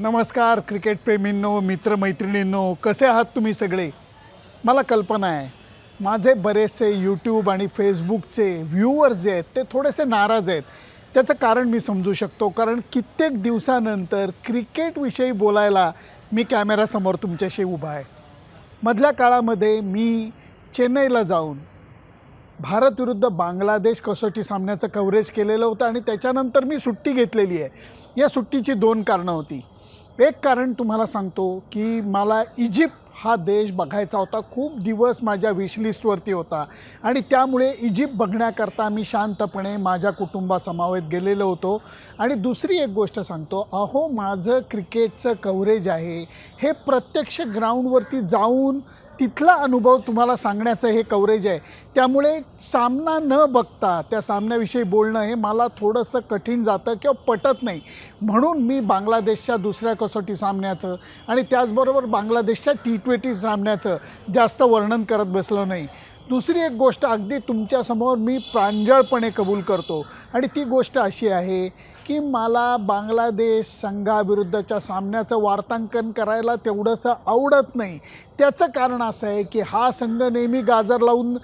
नमस्कार क्रिकेटप्रेमींनो मित्रमैत्रिणींनो कसे आहात तुम्ही सगळे? मला कल्पना आहे माझे बरेचसे यूट्यूब आणि फेसबुकचे व्ह्यूअर्स जे आहेत ते थोडेसे नाराज आहेत. त्याचं कारण मी समजू शकतो कारण कित्येक दिवसानंतर क्रिकेटविषयी बोलायला मी कॅमेरासमोर तुमच्याशी उभा आहे. मधल्या काळामध्ये मी चेन्नईला जाऊन भारत विरुद्ध बांगलादेश कसोटी सामन्याचं कव्हरेज केलेलं होतं आणि त्याच्यानंतर मी सुट्टी घेतलेली आहे. या सुट्टीची दोन कारणं होती. एक कारण तुम्हाला सांगतो की मला इजिप्त हा देश बघायचा होता. खूप दिवस माझ्या विशलिस्टवरती होता. आणि त्यामुळे इजिप्त बघण्याकरता मी शांतपणे माझ्या कुटुंबासमावेत गेलेलो होतो. आणि दुसरी एक गोष्ट सांगतो. अहो माझं क्रिकेटचं कव्हरेज आहे. हे प्रत्यक्ष ग्राउंडवरती जाऊन तिथला अनुभव तुम्हाला सांगण्याचं हे कव्हरेज आहे. त्यामुळे सामना न बघता त्या सामन्याविषयी बोलणं हे मला थोडंसं कठीण जातं किंवा पटत नाही. म्हणून मी बांगलादेशच्या दुसऱ्या कसोटी सामन्याचं आणि त्याचबरोबर बांगलादेशच्या टी ट्वेंटी सामन्याचं जास्त वर्णन करत बसलो नाही. दुसरी एक गोष्ट अगदी तुमच्यासमोर मी प्रांजळपणे कबूल करतो. आणि ती गोष्ट अशी आहे की मला बांगलादेश संघाविरुद्धच्या सामन्याचं वार्तांकन करायला तेवढंसं आवडत नाही. त्याचं कारण असं आहे की हा संघ नेहमी गाजर लावून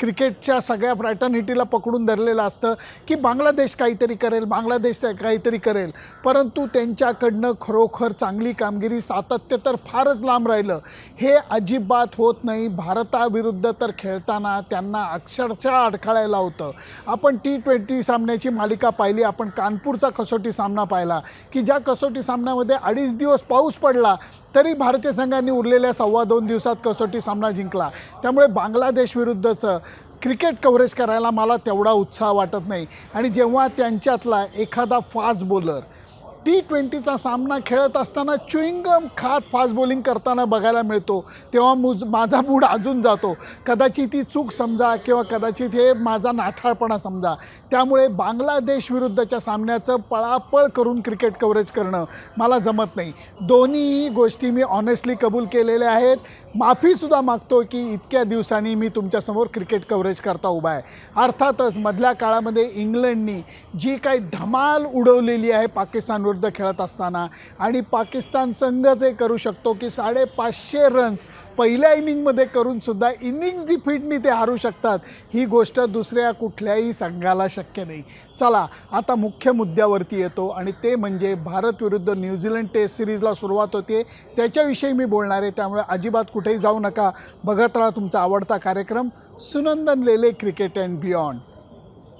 क्रिकेटच्या सगळ्या फ्रॅटर्निटीला पकडून धरलेलं असतं की बांगलादेश काहीतरी करेल बांगलादेश काहीतरी करेल. परंतु त्यांच्याकडनं खरोखर चांगली कामगिरी सातत्य तर फारच लांब राहिलं. हे अजिबात होत नाही. भारताविरुद्ध तर खेळ खेळताना त्यांना अक्षरशः अडखळायला होतं. आपण टी ट्वेंटी सामन्याची मालिका पाहिली आपण कानपूरचा कसोटी सामना पाहिला की ज्या कसोटी सामन्यामध्ये अडीच दिवस पाऊस पडला तरी भारतीय संघाने उरलेल्या सव्वा दोन दिवसात कसोटी सामना जिंकला. त्यामुळे बांगलादेशविरुद्धचं क्रिकेट कव्हरेज करायला मला तेवढा उत्साह वाटत नाही. आणि जेव्हा त्यांच्यातला एखादा फास्ट बॉलर टी ट्वेंटीचा सामना खेळत असताना च्युइंगम खात फास्ट बॉलिंग करताना बघायला मिळतो. तेव्हा मुज माझा मूड अजून जातो. कदाचित ती चूक समजा किंवा कदाचित हे माझा नाठाळपणा समजा. त्यामुळे बांगलादेश विरुद्धच्या सामन्याचं पळापळ करून क्रिकेट कव्हरेज करणं मला जमत नाही. दोन्ही गोष्टी मी ऑनेस्टली कबूल केलेल्या आहेत. माफीसुद्धा मागतो की इतक्या दिवसांनी मी तुमच्यासमोर क्रिकेट कव्हरेज करता उभा आहे. अर्थातच मधल्या काळामध्ये इंग्लंडनी जी काही धमाल उडवलेली आहे पाकिस्तानविरुद्ध खेळत असताना आणि पाकिस्तान संघ जे करू शकतो की साडेपाचशे रन्स पहिल्या इनिंगमध्ये करूनसुद्धा इनिंग्ज डिफीटनी ते हारू शकतात ही गोष्ट दुसऱ्या कुठल्याही संघाला शक्य नाही. चला आता मुख्य मुद्द्यावरती येतो आणि ते म्हणजे भारत विरुद्ध न्यूझीलंड टेस्ट सिरीजला सुरुवात होते. त्याच्याविषयी मी बोलणार आहे त्यामुळे अजिबात कुठे कुठेही जाऊ नका. बघत राहा तुमचा आवडता कार्यक्रम. Sunandan Lele cricket and beyond.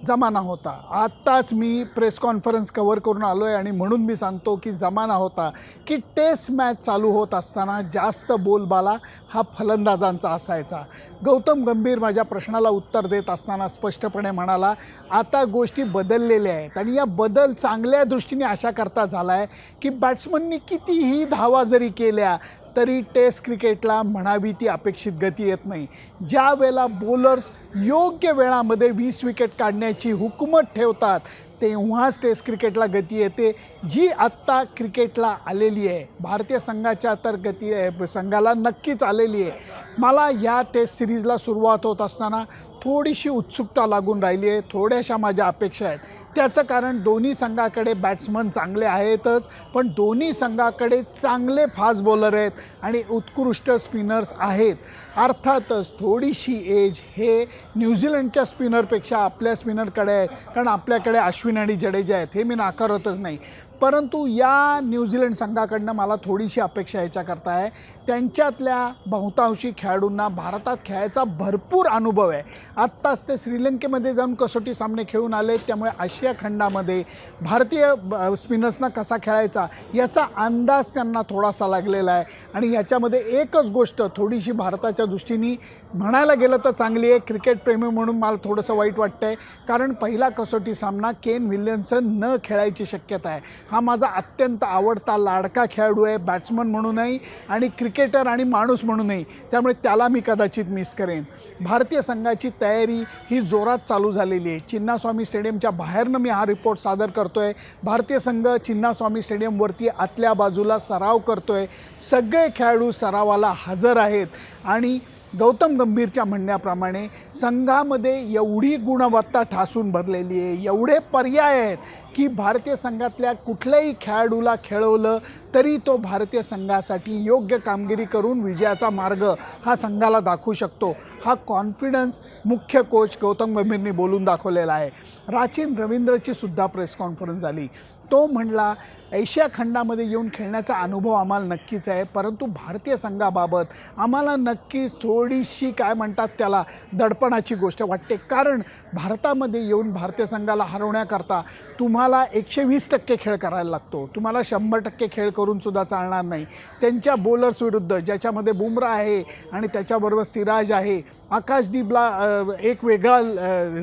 जमाना होता. आत्ताच मी प्रेस कॉन्फरन्स कवर करून आलो आहे आणि म्हणून मी सांगतो की जमाना होता. की टेस्ट मॅच चालू होत असताना जास्त बोलबाला हा फलंदाजांचा असायचा. गौतम गंभीर माझ्या प्रश्नाला उत्तर देत असताना स्पष्टपणे म्हणाला आता गोष्टी बदललेल्या आहेत आणि या बदल चांगल्या दृष्टीने अशा करता झाला आहे की बॅट्समननी कितीही धावा जरी केल्या तरी टेस्ट क्रिकेटला म्हणावी ती अपेक्षित गती येत नाही. ज्या वेळेला बॉलर्स योग्य वेळामध्ये वीस विकेट काढण्याची हुकूमत ठेवतात तेव्हाच टेस्ट क्रिकेटला गती येते जी आत्ता क्रिकेटला आलेली आहे. भारतीय संघाच्या तर गती आहे संघाला नक्कीच आलेली आहे. मला या टेस्ट सिरीजला सुरुवात होत असताना थोडीशी उत्सुकता लागून राहिली आहे थोड्याशा माझ्या अपेक्षा आहेत. त्याचं कारण दोन्ही संघाकडे बॅट्समन चांगले आहेतच पण दोन्ही संघाकडे चांगले फास्ट बॉलर आहेत आणि उत्कृष्ट स्पिनर्स आहेत. अर्थातच थोडीशी एज हे न्यूझीलंडच्या स्पिनरपेक्षा आपल्या स्पिनरकडे आहे कारण आपल्याकडे अश्विन आणि जडेजा आहेत हे मी नाकारतच नाही. परंतु या न्यूझीलंड संघाकडनं मला थोडीशी अपेक्षा ह्याच्याकरता आहे. त्यांच्यातल्या बहुतांशी खेळाडूंना भारतात खेळायचा भरपूर अनुभव आहे. आत्ताच ते श्रीलंकेमध्ये जाऊन कसोटी सामने खेळून आले. त्यामुळे आशिया खंडामध्ये भारतीय ब- स्पिनर्सना कसा खेळायचा याचा अंदाज त्यांना थोडासा लागलेला आहे. आणि याच्यामध्ये एकच गोष्ट थोडीशी भारताच्या दृष्टीने म्हणायला गेलं तर चांगली आहे. क्रिकेटप्रेमी म्हणून मला थोडंसं वाईट वाटतं आहे कारण पहिला कसोटी सामना केन विल्यमसन न खेळायची शक्यता आहे. हा माझा अत्यंत आवडता लाडका खेळाडू आहे बॅट्समन म्हणूनही आणि क्रिकेटर आणि माणूस म्हणूनही. त्यामुळे त्याला मी कदाचित मिस करेन. भारतीय संघाची तयारी ही जोरात चालू झालेली आहे. चिन्नास्वामी स्टेडियमच्या बाहेरनं मी हा रिपोर्ट सादर करतो आहे भारतीय संघ चिन्नास्वामी स्टेडियमवरती आतल्या बाजूला सराव करतो आहे सगळे खेळाडू सरावाला हजर आहेत आणि गौतम गंभीरच्या म्हणण्याप्रमाणे संघामध्ये एवढी गुणवत्ता ठासून भरलेली आहे एवढे पर्याय आहेत की भारतीय संघातल्या कुठल्याही खेळाडूला खेळवलं तरी तो भारतीय संघासाठी योग्य कामगिरी करून विजयाचा मार्ग हा संघाला दाखवू शकतो. हा कॉन्फिडन्स मुख्य कोच गौतम गंभीरनी बोलून दाखवलेला आहे. राचीन रवींद्रची सुद्धा प्रेस कॉन्फरन्स झाली. तो म्हणला एशिया खंडामध्ये येऊन खेळण्याचा अनुभव आम्हाला नक्कीच आहे परंतु भारतीय संघाबाबत आम्हाला नक्कीच थोडीशी काय म्हणतात त्याला दडपणाची गोष्ट वाटते. कारण भारतामध्ये येऊन भारतीय संघाला हरवण्याकरता तुम्हाला एकशे वीस टक्के खेळ करायला लागतो. तुम्हाला शंभर टक्के खेळ करूनसुद्धा चालणार नाही. त्यांच्या बॉलर्स विरुद्ध ज्याच्यामध्ये बुमरा आहे आणि त्याच्याबरोबर सिराज आहे आकाशदीपला एक वेगळा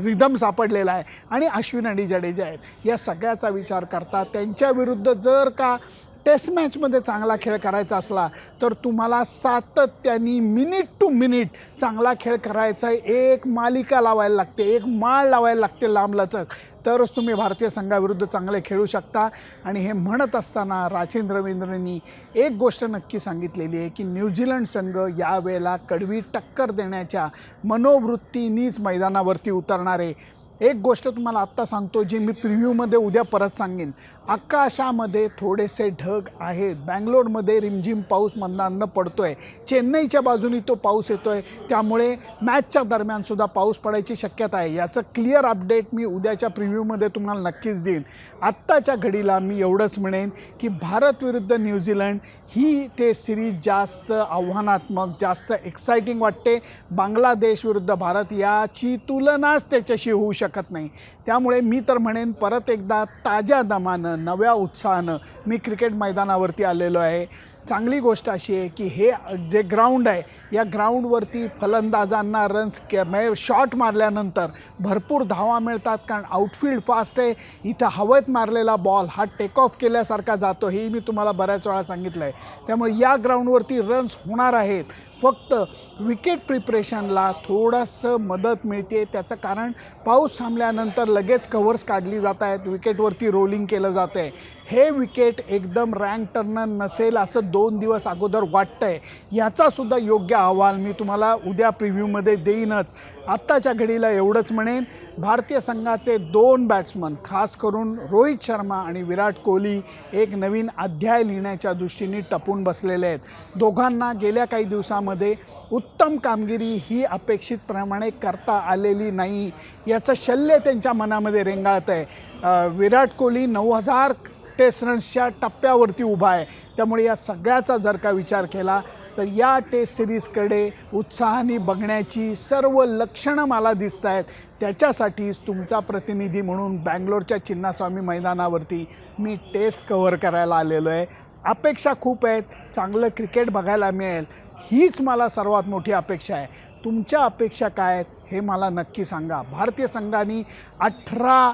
रिदम सापडलेला आहे. आणि अश्विन आणि जडेजा आहेत. या सगळ्याचा विचार करता त्यांच्या विरुद्ध जर का टेस्ट मॅचमध्ये चांगला खेळ करायचा असला तर तुम्हाला सातत्याने मिनिट टू मिनिट चांगला खेळ करायचा आहे. एक मालिका लावायला लागते एक माळ लावायला लागते लांबलचक. तरच तुम्ही भारतीय संघाविरुद्ध चांगले खेळू शकता. आणि हे म्हणत असताना राजेंद्र रवींद्रनी एक गोष्ट नक्की सांगितलेली आहे की न्यूझीलंड संघ यावेळेला कडवी टक्कर देण्याच्या मनोवृत्तीनीच मैदानावरती उतरणार आहे. एक गोष्ट तुम्हाला आत्ता सांगतो जी मी प्रिव्ह्यूमध्ये उद्या परत सांगेन. आकाशामध्ये थोडेसे ढग आहेत. बँगलोरमध्ये रिमझिम पाऊस मंदांद पडतो आहे चेन्नईच्या बाजूनी तो पाऊस येतो आहे त्यामुळे मॅचच्या दरम्यानसुद्धा पाऊस पडायची शक्यता आहे. याचं क्लिअर अपडेट मी उद्याच्या प्रिव्ह्यूमध्ये तुम्हाला नक्कीच देईन. आत्ताच्या घडीला मी एवढंच म्हणेन की भारत विरुद्ध न्यूझीलंड ही ते सिरीज जास्त आव्हानात्मक जास्त एक्सायटिंग वाटते. बांगलादेश विरुद्ध भारत याची तुलनाच त्याच्याशी होऊ शकत नाही. त्यामुळे मी तर म्हणेन परत एकदा ताज्या दमानं नव्या उत्साहानं मी क्रिकेट मैदानावरती आलेलो आहे. चांगली गोष्ट अशी आहे की हे जे ग्राउंड आहे या ग्राउंडवरती फलंदाजांना रन्स कॅ शॉट मारल्यानंतर भरपूर धावा मिळतात कारण आउटफील्ड फास्ट आहे. इथं हवेत मारलेला बॉल हा टेक ऑफ केल्यासारखा जातो हे मी तुम्हाला बऱ्याच वेळा सांगितलं आहे त्यामुळे या ग्राउंडवरती रन्स होणार आहेत. फक्त विकेट प्रिपरेशनला थोडंसं मदत मिळते त्याचं कारण पाऊस थांबल्यानंतर लगेच कव्हर्स काढली जात आहेत. विकेटवरती रोलिंग केलं जातं आहे. हे विकेट एकदम रँक टर्नर नसेल असं दोन दिवस अगोदर वाटतं आहे याचासुद्धा योग्य अहवाल मी तुम्हाला उद्या प्रिव्ह्यूमध्ये देईनच. आत्ताच्या घडीला एवढंच म्हणेन भारतीय संघाचे दोन बॅट्समन खास करून रोहित शर्मा आणि विराट कोहली एक नवीन अध्याय लिहिण्याच्या दृष्टीने टपून बसलेले आहेत. दोघांना गेल्या काही दिवसामध्ये उत्तम कामगिरी ही अपेक्षितप्रमाणे करता आलेली नाही. याचं शल्य त्यांच्या मनामध्ये रेंगाळतं आहे. विराट कोहली नऊ हजार टेस्ट रन्सच्या टप्प्यावरती उभा आहे. त्यामुळे या सगळ्याचा जर का विचार केला तर या टेस्ट सिरीजकडे उत्साहाने बघण्याची सर्व लक्षणं मला दिसत आहेत त्याच्यासाठीच तुमचा प्रतिनिधी म्हणून बँगलोरच्या चिन्नास्वामी मैदानावरती मी टेस्ट कव्हर करायला आलेलो आहे. अपेक्षा खूप आहेत. चांगलं क्रिकेट बघायला मिळेल. हीच मला सर्वात मोठी अपेक्षा आहे. तुमच्या अपेक्षा काय आहेत हे मला नक्की सांगा. भारतीय संघाने अठरा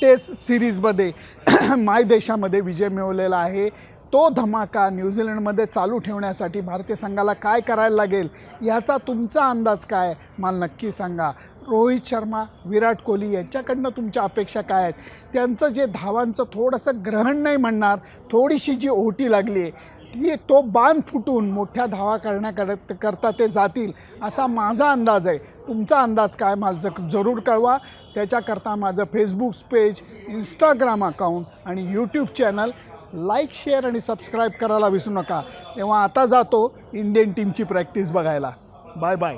टेस्ट सिरीजमध्ये माय देशामध्ये विजय मिळवलेला आहे. तो धमाका न्यूझीलंडमध्ये चालू ठेवण्यासाठी भारतीय संघाला काय करायला लागेल? याचा तुमचा अंदाज काय मला नक्की सांगा. रोहित शर्मा विराट कोहली यांच्याकडनं तुमच्या अपेक्षा काय आहेत? त्यांचं जे धावांचं थोडंसं ग्रहण नाही म्हणणार थोडीशी जी ओटी लागली आहे ती तो बांध फुटून मोठ्या धावा करण्याकरता करता ते जातील असा माझा अंदाज आहे. तुमचा अंदाज काय मला ज जरूर कळवा. त्याच्याकरता माझं फेसबुक पेज इंस्टाग्राम अकाउंट आणि यूट्यूब चॅनल लाईक शेअर आणि सबस्क्राईब करायला विसरू नका. तेव्हा आता जातो इंडियन टीमची प्रॅक्टिस बघायला. Bye bye.